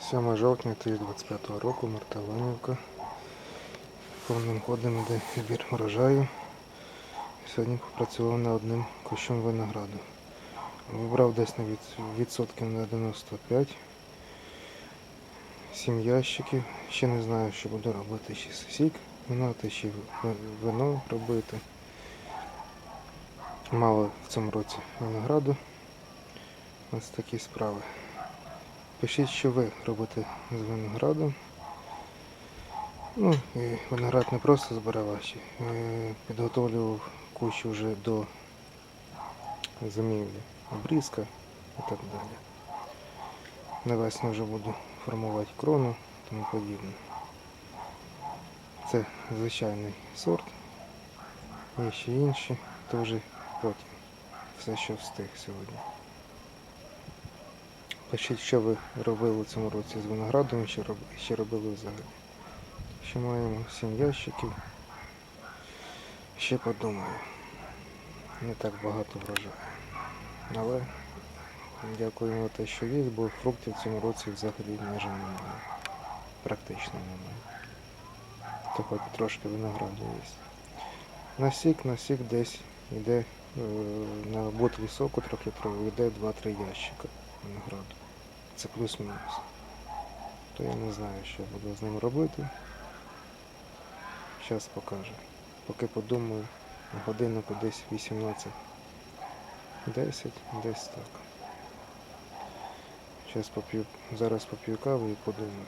7 жовтня 2025 року Марталанівка. Повним ходом йде збір врожаю. Сьогодні попрацював над одним кущом винограду. Вибрав десь на від- відсотків на 95. Сім ящиків. Ще не знаю, що буду робити. Чи сік винати, чи ви- вино робити. Мало в цьому році винограду. Ось такі справи. Пишіть, що ви робите з виноградом. Ну, і виноград не просто збирав, а е, підготовлював кущу вже до зимівлі, обрізка і так далі. Навесні вже буду формувати крону і тому подібне. Це звичайний сорт. Є ще інші, вже потім. Все, що встиг сьогодні. Пишіть, що ви робили в цьому році з виноградом що роб- що робили взагалі. Ще маємо 7 ящиків. Ще подумаю. Не так багато врожаю. Але дякуємо за те, що є, бо фруктів в цьому році взагалі майже немає. Практично немає. То хоч трошки винограду є. Насік, насік десь йде е, на ботлі соку трьохлітровий йде 2-3 ящика винограду. Це плюс-мінус. То я не знаю, що буду з ним робити. Зараз покажу. Поки подумаю, годинок десь 18. 10, десь так. Зараз поп'ю, зараз поп'ю каву і подумаю.